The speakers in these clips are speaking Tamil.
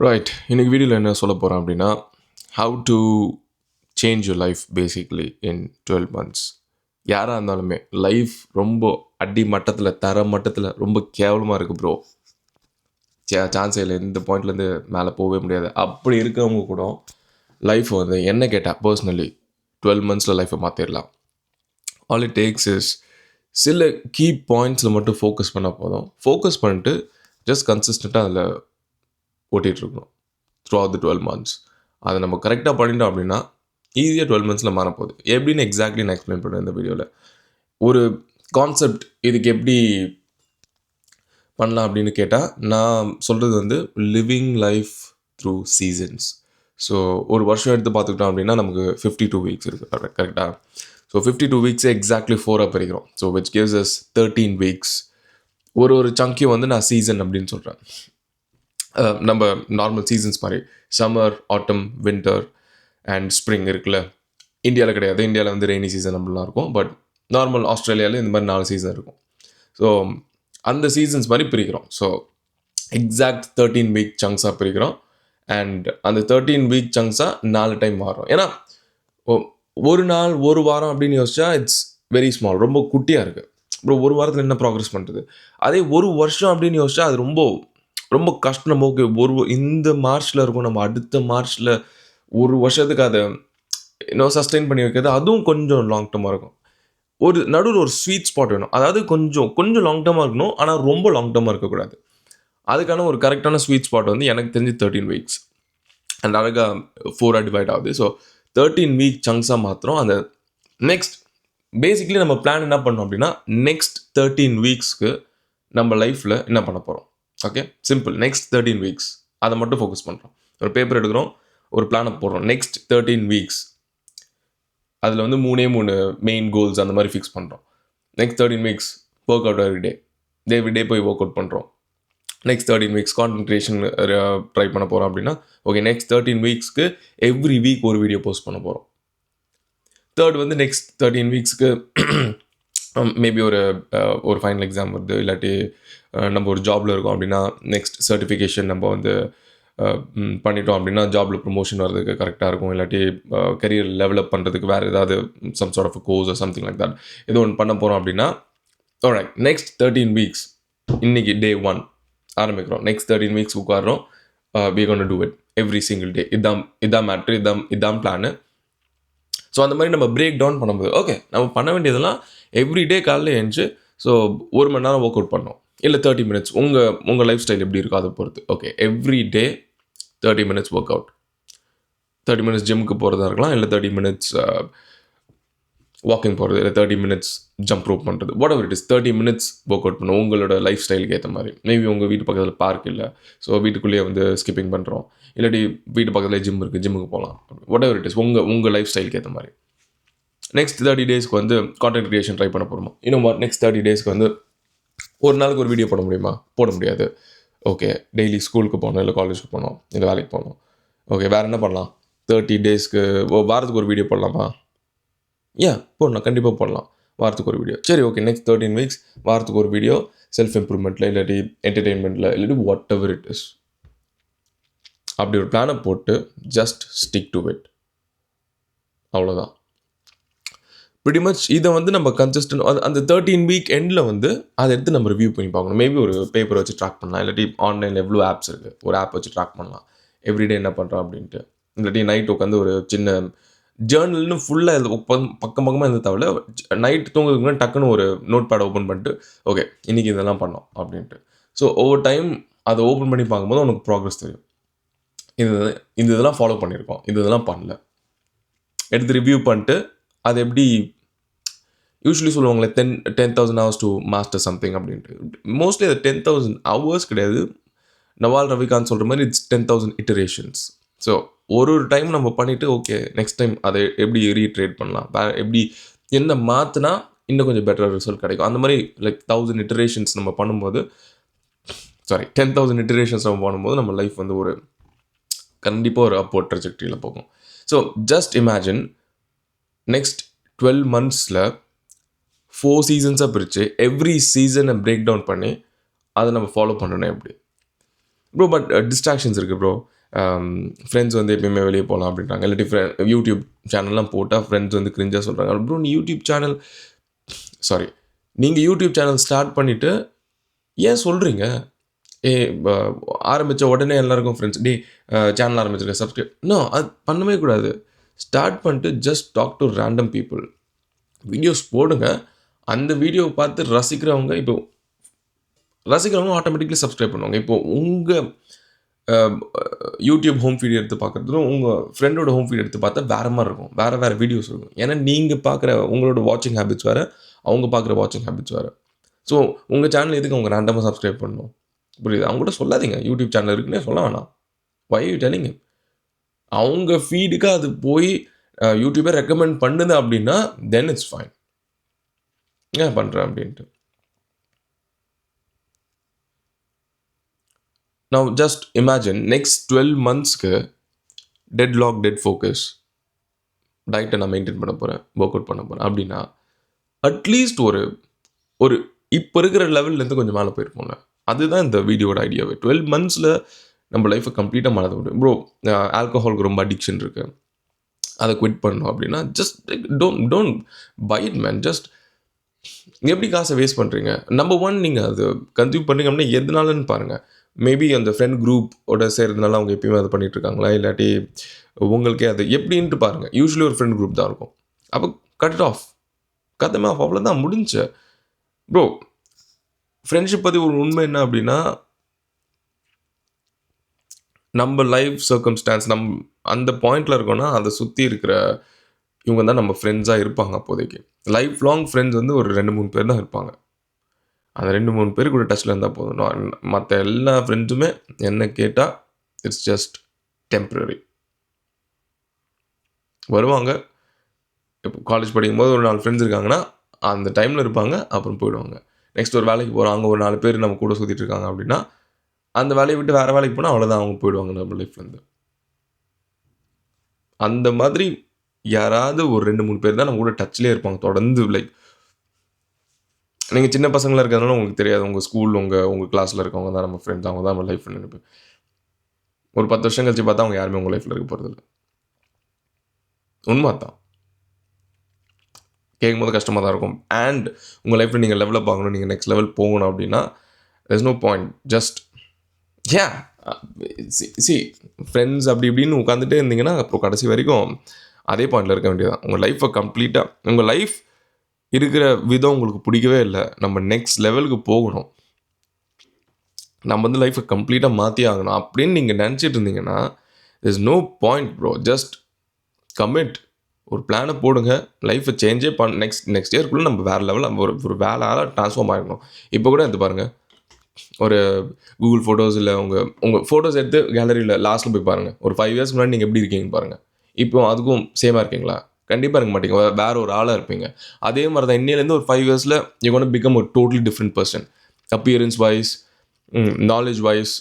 ரைட் இன்றைக்கி வீடியோவில் என்ன சொல்ல போகிறேன் அப்படின்னா how to change your life basically in twelve months யாராக இருந்தாலுமே லைஃப் ரொம்ப அடி மட்டத்தில் தர மட்டத்தில் ரொம்ப கேவலமாக இருக்குது ப்ரோ சான்ஸே இல்லை இந்த பாயிண்ட்லேருந்து மேலே போகவே முடியாது. அப்படி இருக்கிறவங்க கூட லைஃப் வந்து என்ன கேட்டால் பர்சனலி டுவெல் மந்த்ஸில் லைஃப்பை மாற்றிடலாம் ஆல் இட் டேக்ஸ் இஸ் சில கீ பாயிண்ட்ஸில் மட்டும் ஃபோக்கஸ் பண்ணால் போதும். ஃபோக்கஸ் பண்ணிட்டு ஜஸ்ட் கன்சிஸ்டண்ட்டாக அதில் ஓட்டிகிட்டு இருக்கணும் throughout the twelve months அதை நம்ம கரெக்டாக பண்ணிட்டோம் அப்படின்னா ஈஸியாக டுவெல் மந்த்ஸில் மாறப்போகுது. எப்படின்னு எக்ஸாக்ட்லி நான் எக்ஸ்பிளைன் பண்ணுறேன் இந்த வீடியோவில் ஒரு கான்செப்ட் இதுக்கு எப்படி பண்ணலாம் அப்படின்னு கேட்டால் நான் சொல்கிறது வந்து living life through seasons so ஒரு வருஷம் எடுத்து பார்த்துக்கிட்டோம் அப்படின்னா நமக்கு ஃபிஃப்டி டூ வீக்ஸ் இருக்குது கரெக்டாக so fifty two weeks exactly ஃபோராக பிரிக்கிறோம். So which gives us thirteen weeks ஒரு ஒரு சங்கையும் வந்து நான் சீசன் அப்படின்னு சொல்கிறேன் நம்ம நார்மல் சீசன்ஸ் மாதிரி. Summer autumn winter and spring இருக்குல்ல? இந்தியாவில் கிடையாது. இந்தியாவில் வந்து ரெய்னி சீசன் அப்படிலாம் இருக்கும். பட் நார்மல் ஆஸ்திரேலியாவில் இந்த மாதிரி நாலு சீசன் இருக்கும். ஸோ அந்த சீசன்ஸ் மாதிரி பிரிக்கிறோம். ஸோ எக்ஸாக்ட் தேர்ட்டீன் வீக் சங்ஸாக பிரிக்கிறோம். அண்ட் அந்த தேர்ட்டீன் வீக் சங்ஸாக நாலு டைம் மாறும். ஏன்னா ஒரு நாள் ஒரு வாரம் அப்படின்னு யோசிச்சா இட்ஸ் வெரி ஸ்மால் ரொம்ப குட்டியாக இருக்குது அப்புறம் ஒரு வாரத்தில் என்ன ப்ராக்ரஸ் பண்ணுறது அதே ஒரு வருஷம் அப்படின்னு யோசிச்சா அது ரொம்ப ரொம்ப கஷ்டம் ஓகே ஒரு இந்த மார்ச்சில் இருக்கும் நம்ம அடுத்த மார்ச்சில் ஒரு வருஷத்துக்கு அதை இன்னும் சஸ்டெயின் பண்ணி வைக்கிறது அதுவும் கொஞ்சம் லாங் டேர்மாக இருக்கும். ஒரு நடுவில் ஒரு ஸ்வீட் ஸ்பாட் வேணும். அதாவது கொஞ்சம் கொஞ்சம் லாங் டேர்மாக இருக்கணும் ஆனால் ரொம்ப லாங் டர்மாக இருக்கக்கூடாது. அதுக்கான ஒரு கரெக்டான ஸ்வீட் ஸ்பாட் வந்து எனக்கு தெரிஞ்சு தேர்ட்டீன் வீக்ஸ் அண்ட் அழகாக ஃபோராக டிவைட் ஆகுது. ஸோ தேர்ட்டீன் வீக் சங்க்ஸாக மாத்திரம் அந்த நெக்ஸ்ட் பேசிக்கலி நம்ம பிளான் என்ன பண்ணோம் அப்படின்னா நெக்ஸ்ட் தேர்ட்டீன் வீக்ஸ்க்கு நம்ம லைஃப்பில் என்ன பண்ண போகிறோம் okay simple next thirteen weeks அதை மட்டும் ஃபோக்கஸ் பண்ணுறோம் ஒரு பேப்பர் எடுக்கிறோம் ஒரு பிளானை போடுறோம். நெக்ஸ்ட் தேர்ட்டீன் வீக்ஸ் அதில் வந்து மூணே மூணு மெயின் கோல்ஸ் அந்த மாதிரி ஃபிக்ஸ் பண்ணுறோம் next thirteen weeks work out every day every day போய் ஒர்க் அவுட் பண்ணுறோம் next thirteen weeks concentration try பண்ண போகிறோம் அப்படின்னா ஓகே நெக்ஸ்ட் தேர்ட்டின் வீக்ஸ்க்கு எவ்ரி வீக் ஒரு வீடியோ போஸ்ட் பண்ண போகிறோம் தேர்ட் வந்து நெக்ஸ்ட் தேர்ட்டீன் வீக்ஸ்க்கு Um, மேபி ஒரு uh, ஒரு ஃபைனல் எக்ஸாம் வருது இல்லாட்டி uh, நம்ம ஒரு ஜாபில் இருக்கோம் அப்படின்னா நெக்ஸ்ட் சர்டிஃபிகேஷன் நம்ம வந்து uh, பண்ணிட்டோம் அப்படின்னா ஜாபில் ப்ரொமோஷன் வர்றதுக்கு கரெக்டாக இருக்கும். இல்லாட்டி கரியர் டெவலப் பண்ணுறதுக்கு வேறு ஏதாவது some sort of course something like that ஏதோ ஒன்று பண்ண போகிறோம் அப்படின்னா நெக்ஸ்ட் தேர்ட்டீன் வீக்ஸ் இன்னைக்கு டே ஒன் ஆரம்பிக்கிறோம். Next thirteen weeks உட்காடுறோம் we gonna do it every single day இதான் இதான் மேட்ரு இதான் இதான் பிளானு ஸோ அந்த மாதிரி நம்ம பிரேக் டவுன் பண்ணும்போது ஓகே நம்ம பண்ண வேண்டியதெல்லாம் எவ்ரி டே காலையில் எழுந்துச்சு ஸோ ஒரு மணி நேரம் ஒர்க் அவுட் பண்ணோம். இல்லை தேர்ட்டி மினிட்ஸ் உங்கள் உங்கள் லைஃப் ஸ்டைல் எப்படி இருக்கோ அதை பொறுத்து. Okay every day thirty minutes work out thirty minutes ஜிம்முக்கு போகிறதா இருக்கலாம் இல்லை தேர்ட்டி மினிட்ஸ் வாக்கிங் போகிறது இல்லை தேர்ட்டி மினிட்ஸ் ஜம்ப் ரோப் பண்ணுறது whatever it is thirty minutes work out பண்ணும். உங்களோட லைஃப் ஸ்டைலுக்கு ஏற்ற மாதிரி. மேபி உங்கள் வீட்டு பக்கத்தில் பார்க் இல்லை ஸோ வீட்டுக்குள்ளேயே வந்து ஸ்கிப்பிங் பண்ணுறோம் இல்லாட்டி வீட்டு பக்கத்தில் ஜிம் இருக்குது ஜிம்முக்கு போகலாம் வாட் எவர் இட் இஸ் உங்கள் உங்கள் லைஃப் ஸ்டைலுக்கு ஏற்ற மாதிரி. நெக்ஸ்ட் தேர்ட்டி டேஸ்க்கு வந்து கான்டென்ட் கிரியேஷன் ட்ரை பண்ண போகிறோமா இன்னும் நெக்ஸ்ட் தேர்ட்டி டேஸ்க்கு வந்து ஒரு நாளுக்கு ஒரு வீடியோ போட முடியுமா? போட முடியாது. ஓகே டெய்லி ஸ்கூலுக்கு போகணும் இல்லை காலேஜுக்கு போகணும் இல்லை வேலைக்கு போகணும். ஓகே வேறு என்ன பண்ணலாம்? தேர்ட்டி டேஸ்க்கு வாரத்துக்கு ஒரு வீடியோ போடலாமா? ஏன் போடலாம். கண்டிப்பாக போடலாம். வாரத்துக்கு ஒரு வீடியோ சரி ஓகே நெக்ஸ்ட் தேர்ட்டின் வீக்ஸ் வாரத்துக்கு ஒரு வீடியோ செல்ஃப் இம்ப்ரூவ்மெண்ட்டில் இல்லாட்டி என்டர்டெயின்மெண்ட்டில் இல்லாட்டி வாட் எவர் இட் இஸ் அப்படி ஒரு பிளானை போட்டு ஜஸ்ட் ஸ்டிக் டு இட் அவ்வளோதான் பிடி மச் இதை வந்து நம்ம கன்சிஸ்டன்ட் அந்த தேர்ட்டீன் வீக் எண்டில் வந்து அதை எடுத்து நம்ம ரிவ்யூ பண்ணி பார்க்கணும். மேபி ஒரு பேப்பர் வச்சு ட்ராக் பண்ணலாம். இல்லாட்டி ஆன்லைனில் எவ்வளோ ஆப்ஸ் இருக்குது ஒரு ஆப் வச்சு ட்ராக் பண்ணலாம். எவ்ரிடே என்ன பண்ணுறோம் அப்படின்ட்டு. இல்லாட்டி நைட் உட்காந்து ஒரு சின்ன ஜேர்னல்னு ஃபுல்லாக இது பக்கம் பக்கமாக இருந்த தவிர நைட் தூங்குறதுக்கு முன்னாடி டக்குன்னு ஒரு நோட் பேட் ஓப்பன் பண்ணிட்டு ஓகே இன்றைக்கி இதெல்லாம் பண்ணோம் அப்படின்ட்டு. ஸோ ஒவ்வொரு டைம் அதை ஓப்பன் பண்ணி பார்க்கும்போது உனக்கு ப்ராக்ரஸ் தெரியும். இது இந்த இதெல்லாம் ஃபாலோ பண்ணியிருக்கோம். இது இதெல்லாம் பண்ணல. எடுத்து ரிவ்யூ பண்ணிட்டு அது எப்படி யூஸ்வலி சொல்லுவாங்களே ten ten thousand hours to master something அப்படின்ட்டு. மோஸ்ட்லி அது டென் தௌசண்ட் ஹவர்ஸ் கிடையாது. நவால் ரவிகாந்த் சொல்கிற மாதிரி it's ten thousand iterations so ஒரு ஒரு டைம் நம்ம பண்ணிவிட்டு ஓகே நெக்ஸ்ட் டைம் அதை எப்படி ரீட்ரேட் பண்ணலாம்? வேறு எப்படி என்ன மாற்றினா இன்னும் கொஞ்சம் பெட்டர் ரிசல்ட் கிடைக்கும்? அந்த மாதிரி லைக் தௌசண்ட் இட்டரேஷன்ஸ் நம்ம பண்ணும்போது சாரி டென் தௌசண்ட் இட்டரேஷன்ஸ் நம்ம பண்ணும்போது நம்ம லைஃப் வந்து ஒரு கண்டிப்பாக ஒரு அப்போர்ட் ட்ரெஜெக்டரியில் போகும். So just imagine next twelve மந்த்ஸில் four சீசன்ஸாக பிரித்து எவ்ரி சீசனை பிரேக் டவுன் பண்ணி அதை நம்ம ஃபாலோ பண்ணணும் எப்படி? ப்ரோ பட் டிஸ்ட்ராக்ஷன்ஸ் இருக்குது ப்ரோ ஃப்ரெண்ட்ஸ் வந்து எப்பயுமே வெளியே போகலாம் அப்படின்றாங்க. இல்லாட்டி ஃப்ரெண்ட் யூடியூப் சேனல்லாம் போட்டால் ஃப்ரெண்ட்ஸ் வந்து கிரிஞ்சாக சொல்கிறாங்க அப்புறம் நீ யூடியூப் சேனல் சாரி நீங்கள் யூடியூப் சேனல் ஸ்டார்ட் பண்ணிவிட்டு ஏன் சொல்கிறீங்க ஏ ஆரம்பித்த உடனே எல்லாருக்கும் ஃப்ரெண்ட்ஸ் டே சேனல் ஆரம்பிச்சிருக்கேன் சப்ஸ்கிரைப் இன்னும் அது பண்ணவே கூடாது. ஸ்டார்ட் பண்ணிட்டு just talk to random people videos போடுங்க. அந்த வீடியோவை பார்த்து ரசிக்கிறவங்க இப்போ ரசிக்கிறவங்க ஆட்டோமேட்டிக்லி சப்ஸ்கிரைப் பண்ணுவாங்க. இப்போ உங்கள் யூடியூப் ஹோம் ஃபீட் எடுத்து பார்க்குறதும் உங்கள் ஃப்ரெண்டோட ஹோம் ஃபீட் எடுத்து பார்த்தா வேறு மாதிரி இருக்கும். வேறு வேறு வீடியோஸ் இருக்கும். ஏன்னா நீங்கள் பார்க்குற உங்களோட வாட்சிங் ஹேபிட்ஸ் வேறு அவங்க பார்க்குற வாட்சிங் ஹேபிட்ஸ் வேறு. ஸோ உங்கள் சேனல் எதுக்கு அவங்க ரேண்டமாக சப்ஸ்கிரைப் பண்ணணும்? புரியுது? அவங்க கூட சொல்லாதீங்க. யூடியூப் சேனல் இருக்குன்னே சொல்ல வேணாம். வை யூ டெலிங் அவங்க ஃபீடுக்கு அது போய் யூடியூபே ரெக்கமெண்ட் பண்ணுது அப்படின்னா தென் இட்ஸ் ஃபைன் ஏன் பண்ணுறேன் அப்படின்ட்டு? நான் ஜஸ்ட் இமேஜின் நெக்ஸ்ட் டுவெல் மந்த்ஸ்க்கு டெட் லாக் டெட் ஃபோக்கஸ் டயட்டை நான் மெயின்டைன் பண்ண போகிறேன் ஒர்க் அவுட் பண்ண போகிறேன் அப்படின்னா அட்லீஸ்ட் ஒரு ஒரு இப்போ இருக்கிற லெவல்லேருந்து கொஞ்சம் மேலே போயிருப்போம்ல. அதுதான் இந்த வீடியோட ஐடியாவே டுவெல் மந்த்ஸில் நம்ம லைஃப்பை கம்ப்ளீட்டாக மாற்ற முடியும் ப்ரோ ஆல்கஹாலுக்கு ரொம்ப அடிக்ஷன் இருக்குது அதை குவிட் பண்ணணும் அப்படின்னா just don't don't buy it man just எப்படி காசை வேஸ்ட் பண்ணுறீங்க நம்பர் ஒன் நீங்கள் அது கன்சியூம் பண்ணுறீங்க அப்படின்னா எதனாலன்னு பாருங்கள் மேபி அந்த ஃப்ரெண்ட் குரூப்போட சேர்றதுனால அவங்க எப்பயுமே அதை பண்ணிட்டு இருக்காங்களா? இல்லாட்டி உங்களுக்கே அது எப்படின்ட்டு பாருங்கள் யூஸ்வலி ஒரு ஃப்ரெண்ட் குரூப் தான் இருக்கும். அப்போ கட் ஆஃப் கத்தமே ஆஃப் அவ்வளோதான் முடிஞ்ச. ப்ரோ ஃப்ரெண்ட்ஷிப் பற்றி ஒரு உண்மை என்ன அப்படின்னா நம்ம லைஃப் சர்க்கம்ஸ்டான்ஸ் நம் அந்த பாயிண்டில் இருக்கோன்னா அதை சுற்றி இருக்கிற இவங்க தான் நம்ம ஃப்ரெண்ட்ஸாக இருப்பாங்க அப்போதைக்கு. லைஃப் லாங் ஃப்ரெண்ட்ஸ் வந்து ஒரு ரெண்டு மூணு பேர் தான் இருப்பாங்க. அந்த ரெண்டு மூணு பேர் கூட டச்சில் இருந்தால் போதும். மற்ற எல்லா ஃப்ரெண்ட்ஸுமே என்ன கேட்டால் இட்ஸ் ஜஸ்ட் டெம்ப்ரரி வருவாங்க. இப்போ காலேஜ் படிக்கும்போது ஒரு நாலு ஃப்ரெண்ட்ஸ் இருக்காங்கன்னா அந்த டைமில் இருப்பாங்க அப்புறம் போயிடுவாங்க. நெக்ஸ்ட் ஒரு வேலைக்கு போகிறாங்க ஒரு நாலு பேர் நம்ம கூட சுற்றிட்டு இருக்காங்க அப்படின்னா அந்த வேலையை விட்டு வேறு வேலைக்கு போனால் அவ்வளோதான் அவங்க போயிடுவாங்க நம்ம லைஃப்லேருந்து அந்த மாதிரி யாராவது ஒரு ரெண்டு மூணு பேர் தான் நம்ம கூட டச்லேயே இருப்பாங்க. தொடர்ந்து லைக் நீங்கள் சின்ன பசங்களாக இருக்கிறதுனால உங்களுக்கு தெரியாது. உங்கள் ஸ்கூல் உங்கள் உங்கள் கிளாஸில் இருக்கவங்க தான் நம்ம ஃப்ரெண்ட்ஸ் அவங்க தான் நம்ம லைஃப் நினைப்பு ஒரு பத்து வருஷம் கழிச்சு பார்த்தா அவங்க யாருமே உங்கள் லைஃப்பில் இருக்க போகிறதில்ல உண்மை தான். கேட்கும்போது கஷ்டமாக தான் இருக்கும். அண்ட் உங்கள் லைஃப்பில் நீங்கள் லெவலப் ஆகணும். நீங்கள் நெக்ஸ்ட் லெவல் போகணும் அப்படின்னா is no point just A C friends அப்படி இப்படின்னு உட்காந்துட்டே இருந்தீங்கன்னா அப்புறம் கடைசி வரைக்கும் அதே பாயிண்டில் இருக்க வேண்டியதான் உங்கள் லைஃப்பை கம்ப்ளீட்டாக உங்கள் லைஃப் இருக்கிற விதம் உங்களுக்கு பிடிக்கவே இல்லை. நம்ம நெக்ஸ்ட் லெவலுக்கு போகணும். நம்ம வந்து லைஃப்பை கம்ப்ளீட்டாக மாற்றி ஆகணும். அப்படின்னு நீங்கள் நினச்சிட்டு இருந்தீங்கன்னா is no point bro just commit ஒரு பிளானை போடுங்க. லைஃப்பை சேஞ்சே பண்ண நெக்ஸ்ட் நெக்ஸ்ட் இயர்க்குள்ளே நம்ம வேறு லெவலில் ஒரு ஒரு வேலை ஆளாக ட்ரான்ஸ்ஃபார்ம் ஆகிடணும் இப்போ கூட எடுத்து பாருங்கள் ஒரு கூகுள் ஃபோட்டோஸ் இல்லை உங்கள் உங்கள் ஃபோட்டோஸ் எடுத்து கேலரியில் லாஸ்ட்டில் போய் பாருங்கள் ஒரு ஃபைவ் இயர்ஸ் முன்னாடி நீங்கள் எப்படி இருக்கீங்கன்னு பாருங்கள் இப்போ அதுக்கும் சேமாக இருக்கீங்களா? கண்டிப்பாக இருக்க மாட்டீங்க. வேற ஒரு ஆளாக இருப்பீங்க. அதே மாதிரி தான் இன்னிலேருந்து ஒரு ஃபைவ் இயர்ஸில் யூ கோன் பிகம் ஒரு totally different person appearance wise knowledge wise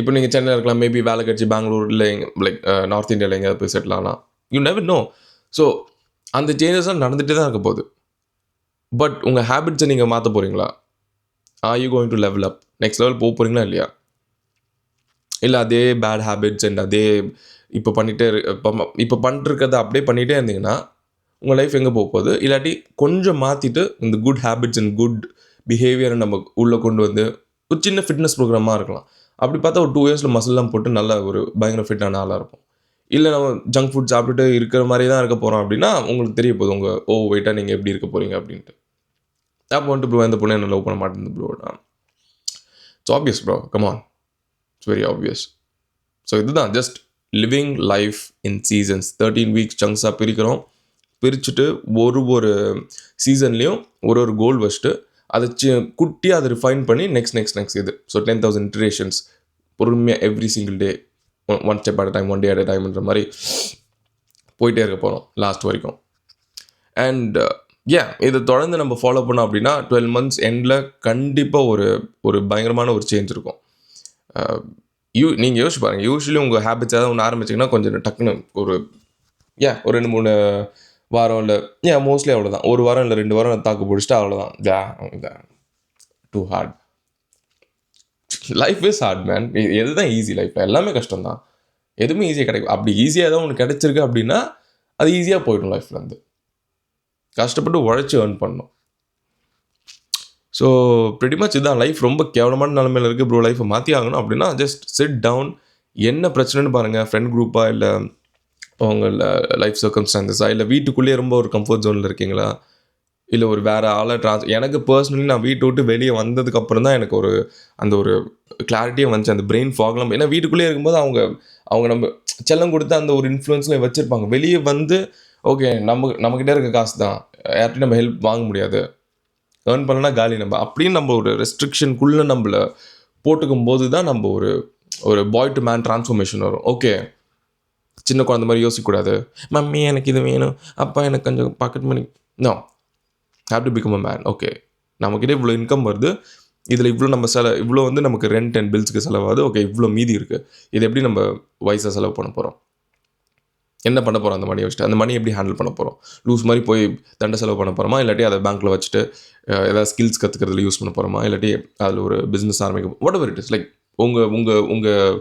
இப்போ நீங்கள் சென்னையில் இருக்கலாம். மேபி வேலை கிடச்சி பெங்களூரில் எங்கே லைக் நார்த் இந்தியாவில் எங்கேயாவது போய் செட்டில் ஆனால் யூ நெவர் நோ ஸோ அந்த சேஞ்சஸ்லாம் நடந்துகிட்டே தான் இருக்க போகுது. பட் உங்கள் ஹேபிட்ஸை நீங்கள் மாற்ற போகிறீங்களா are you going to level up next level போக போகிறீங்களா இல்லையா? இல்லை அதே பேட் ஹேபிட்ஸ் அண்ட் அதே இப்போ பண்ணிகிட்டே இப்போ இப்போ பண்ணிட்டுருக்கிறத அப்படியே பண்ணிகிட்டே இருந்தீங்கன்னா உங்கள் லைஃப் எங்கே போக போகுது? இல்லாட்டி கொஞ்சம் மாற்றிட்டு இந்த குட் ஹேபிட்ஸ் அண்ட் குட் பிஹேவியரை நம்ம உள்ளே கொண்டு வந்து ஒரு சின்ன ஃபிட்னஸ் ப்ரோக்ராமாக இருக்கலாம். அப்படி பார்த்தா ஒரு டூ இயர்ஸில் மசில்லாம் போட்டு நல்ல ஒரு பயங்கர ஃபிட்டான ஆளாக இருக்கும் இல்லை நம்ம ஜங்க் ஃபுட் சாப்பிட்டுட்டு இருக்கிற மாதிரி தான் இருக்க போகிறோம் அப்படின்னா உங்களுக்கு தெரிய போகுது உங்கள் ஓ வெயிட்டாக நீங்கள் எப்படி இருக்க போகிறீங்க அப்படின்ட்டு. அப்போ வந்துட்டு ப்ரோ எந்த பொண்ணு என்ன லவ் பண்ண மாட்டேங்குது ப்ரோடா it's obvious bro come on it's very obvious so இதுதான் just living life in seasons thirteen weeks சங்க்ஸாக பிரிக்கிறோம். பிரிச்சுட்டு ஒரு ஒரு சீசன்லேயும் ஒரு ஒரு கோல் வச்சுட்டு அதை சி குட்டியாக அதை ரிஃபைன் பண்ணி நெக்ஸ்ட் நெக்ஸ்ட் நெக்ஸ்ட் இது. ஸோ டென் தௌசண்ட் இட்ரேஷன்ஸ் பொறுமையாக every single day one step at time one day at டைம்ன்ற மாதிரி போயிட்டே இருக்க போகிறோம் லாஸ்ட் வரைக்கும். அண்ட் ஏன் uh, இதை தொடர்ந்து நம்ம ஃபாலோ பண்ணோம் அப்படின்னா டுவெல் மந்த்ஸ் எண்டில் கண்டிப்பாக ஒரு ஒரு பயங்கரமான ஒரு சேஞ்ச் இருக்கும். Uh, யூ நீங்கள் யோசிச்சு பாருங்கள் யூஸ்வலி உங்கள் ஹேபிட்ஸ் ஏதாவது ஒன்று ஆரம்பிச்சிங்கன்னா கொஞ்சம் டக்குன்னு ஒரு ஏன் ஒரு ரெண்டு மூணு வாரம் இல்லை ஏன் மோஸ்ட்லி அவ்வளோதான் ஒரு வாரம் இல்லை ரெண்டு வாரம் தாக்கு பிடிச்சிட்டு அவ்வளோதான் too hard life is hard man எது தான் ஈஸி லைஃப் எல்லாமே கஷ்டம் தான் எதுவுமே ஈஸியாக கிடைக்கும் அப்படி ஈஸியாக ஏதாவது ஒன்று கிடச்சிருக்கு அப்படின்னா அது ஈஸியாக போயிடும் லைஃப்லேருந்து கஷ்டப்பட்டு உழைச்சி ஏர்ன் பண்ணணும். ஸோ மச் இதுதான் லைஃப் ரொம்ப கேவலமான நிலமையில இருக்குது ப்ரோ லைஃப்பை மாற்றி ஆகணும் அப்படின்னா ஜஸ்ட் சிட் டவுன் என்ன பிரச்சனைன்னு பாருங்கள் ஃப்ரெண்ட் குரூப்பாக இல்லை அவங்க லைஃப் சர்க்கம்ஸ்டான்சஸாக இல்லை வீட்டுக்குள்ளேயே ரொம்ப ஒரு கம்ஃபர்ட் ஜோனில் இருக்கீங்களா? இல்லை ஒரு வேறு ஆளை ட்ரான்ஸ் எனக்கு பர்சனலி நான் வீட்டை விட்டு வெளியே வந்ததுக்கப்புறம் தான் எனக்கு ஒரு அந்த ஒரு கிளாரிட்டியே வந்துச்சு. அந்த பிரெயின் ஃபாக்லாம் ஏன்னா வீட்டுக்குள்ளேயே இருக்கும்போது அவங்க அவங்க நம்ம செல்லம் கொடுத்து அந்த ஒரு இன்ஃப்ளூயன்ஸில் வச்சுருப்பாங்க. வெளியே வந்து ஓகே நம்ம நம்மக்கிட்ட இருக்க காசு தான். யார்ட்டையும் நம்ம ஹெல்ப் வாங்க முடியாது. ஏர்ன் பண்ணலனா காலி நம்ம. அப்படின்னு நம்ம ஒரு ரெஸ்ட்ரிக்ஷனுக்குள்ளே நம்மளை போட்டுக்கும் போது தான் நம்ம ஒரு ஒரு பாய் டு மேன் ட்ரான்ஸ்ஃபர்மேஷன் வரும். ஓகே சின்ன குழந்த மாதிரி யோசிக்கக்கூடாது. மம்மி எனக்கு இது வேணும். அப்பா எனக்கு கொஞ்சம் pocket money no have to become a man okay நம்மக்கிட்ட இவ்வளோ இன்கம் வருது. இதில் இவ்வளோ நம்ம செல இவ்வளோ வந்து நமக்கு ரெண்ட் அண்ட் பில்ஸ்க்கு செலவாகுது. ஓகே இவ்வளோ மீதி இருக்குது இது எப்படி நம்ம வயசாக செலவு பண்ண போகிறோம் என்ன பண்ண போகிறோம் அந்த மணியை வச்சுட்டு? அந்த மணி எப்படி ஹேண்டில் பண்ண போகிறோம் லூஸ் மாதிரி போய் தண்டை செலவு பண்ண போகிறோமா இல்லாட்டி அதை பேங்க்கில் வச்சுட்டு ஏதாவது ஸ்கில்ஸ் கற்றுக்கிறதுல யூஸ் பண்ண போகிறோமா இல்லாட்டி அதில் ஒரு பிஸ்னஸ் ஆரம்பிக்க whatever it is like உங்கள் உங்கள் உங்கள்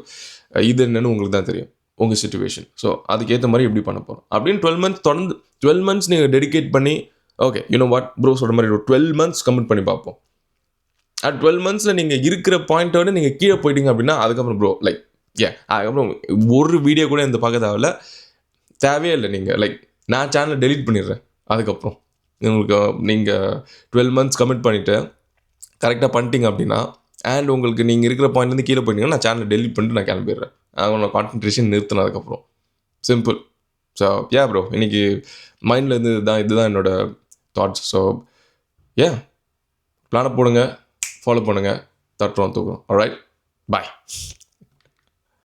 இது என்னன்னு உங்களுக்கு தான் தெரியும். உங்கள் சுச்சுவேஷன் ஸோ அதுக்கேற்ற மாதிரி எப்படி பண்ண போகிறோம் அப்படின்னு டுவெல் மந்த்ஸ் தொடர்ந்து டுவெல் மந்த்ஸ் நீங்கள் டெடிகேட் பண்ணி okay you know what bro சொல்கிற மாதிரி ஒரு டுவெல் மந்த்ஸ் கம்ப்ளீட் பண்ணி பார்ப்போம். அட் டுவெல் மந்த்ஸில் நீங்கள் இருக்கிற பாயிண்ட்டோட நீங்கள் கீழே போயிட்டீங்க அப்படின்னா அதுக்கப்புறம் ப்ரோ லைக் ஏன் அதுக்கப்புறம் ஒரு வீடியோ கூட இந்த பார்க்க தேவையில்ல. தேவையே இல்லை நீங்கள் லைக் நான் சேனலை டெலிட் பண்ணிடுறேன். அதுக்கப்புறம். உங்களுக்கு நீங்கள் டுவெல் மந்த்ஸ் கமிட் பண்ணிவிட்டு கரெக்டாக பண்ணிட்டீங்க அப்படின்னா அண்ட் உங்களுக்கு நீங்கள் இருக்கிற பாயிண்ட்லேருந்து கீழே போயிட்டீங்கன்னா நான் சேனலை டெலிட் பண்ணிட்டு நான் கிளம்பிடுறேன். அவனோட கான்சன்ட்ரேஷன் நிறுத்தினதுக்கப்புறம். சிம்பிள் ஸோ ஏ ப்ரோ இன்னைக்கு மைண்டில் இருந்து இதுதான் என்னோட தாட்ஸ் ஸோ ஏ பிளானை போடுங்க. ஃபாலோ பண்ணுங்கள் தட்டுறோம் தூக்குறோம். Right bye